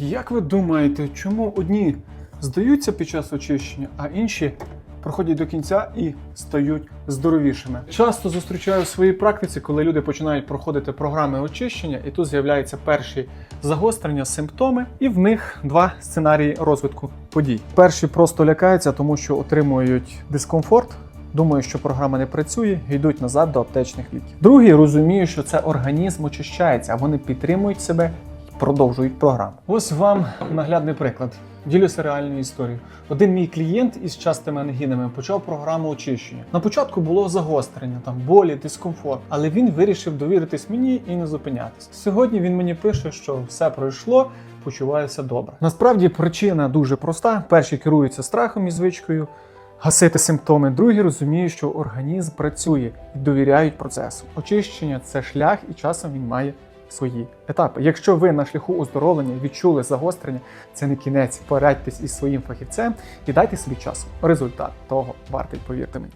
Як ви думаєте, чому одні здаються під час очищення, а інші проходять до кінця і стають здоровішими? Часто зустрічаю в своїй практиці, коли люди починають проходити програми очищення, і тут з'являються перші загострення, симптоми, і в них два сценарії розвитку подій. Перші просто лякаються, тому що отримують дискомфорт. Думаю, що програма не працює, йдуть назад до аптечних ліків. Другі розуміють, що це організм очищається, вони підтримують себе продовжують програму. Ось вам наглядний приклад. Ділюся реальною історією. Один мій клієнт із частими ангінами почав програму очищення. На початку було загострення, там болі, дискомфорт, але він вирішив довіритись мені і не зупинятися. Сьогодні він мені пише, що все пройшло. Почуваюся добре. Насправді причина дуже проста: перші керуються страхом і звичкою, гасити симптоми. Другі розуміють, що організм працює і довіряють процесу. Очищення це шлях, і часом він має свої етапи. Якщо ви на шляху оздоровлення відчули загострення, це не кінець. Порадьтесь із своїм фахівцем і дайте собі час. Результат того вартий, повірте мені.